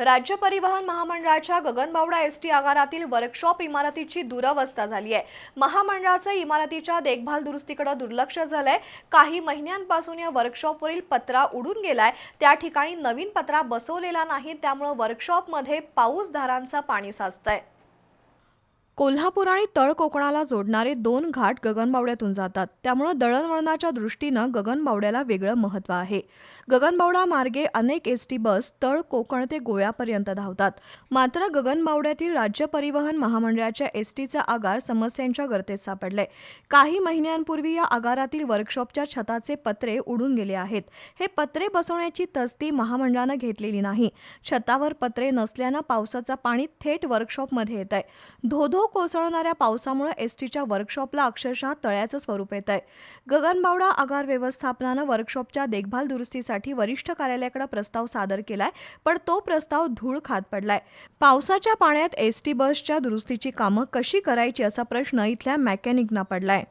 राज्य परिवहन महामंडळाच्या गगनबावडा एस टी आगारातील वर्कशॉप इमारतीची दुरवस्था झाली आहे. महामंडळाचं इमारतीच्या देखभाल दुरुस्तीकडे दुर्लक्ष झालंय. काही महिन्यांपासून या वर्कशॉपवरील पत्रा उडून गेलाय. त्या ठिकाणी नवीन पत्रा बसवलेला नाही. त्यामुळे वर्कशॉपमध्ये पाऊस धारांचा पाणी साचतंय. कोल्हापूर आणि तळ कोकणाला जोडणारे दोन घाट गगनबावड्यातून जातात. त्यामुळं दळणवळणाच्या दृष्टीनं गगनबावड्याला वेगळं महत्त्व आहे. गगनबावडा मार्गे अनेक एस टी बस तळ कोकण ते गोव्यापर्यंत धावतात. मात्र गगनबावड्यातील राज्य परिवहन महामंडळाच्या एस टीचा आगार समस्यांच्या गर्तेत सापडलाय. काही महिन्यांपूर्वी या आगारातील वर्कशॉपच्या छताचे पत्रे उडून गेले आहेत. हे पत्रे बसवण्याची तस्ती महामंडळानं घेतलेली नाही. छतावर पत्रे नसल्यानं पावसाचा पाणी थेट वर्कशॉपमध्ये येत आहे धोधो कोसळणाऱ्या पावसामुळे एस टीच्या वर्कशॉपला अक्षरशः तळ्याचं स्वरूप येत आहे गगनबावडा आगार व्यवस्थापनानं वर्कशॉपच्या देखभाल दुरुस्तीसाठी वरिष्ठ कार्यालयाकडे प्रस्ताव सादर केलाय पण तो प्रस्ताव धूळ खात पडलाय. पावसाच्या पाण्यात एस टी बसच्या दुरुस्तीची कामं कशी करायची असा प्रश्न इथल्या मेकॅनिकना पडलाय.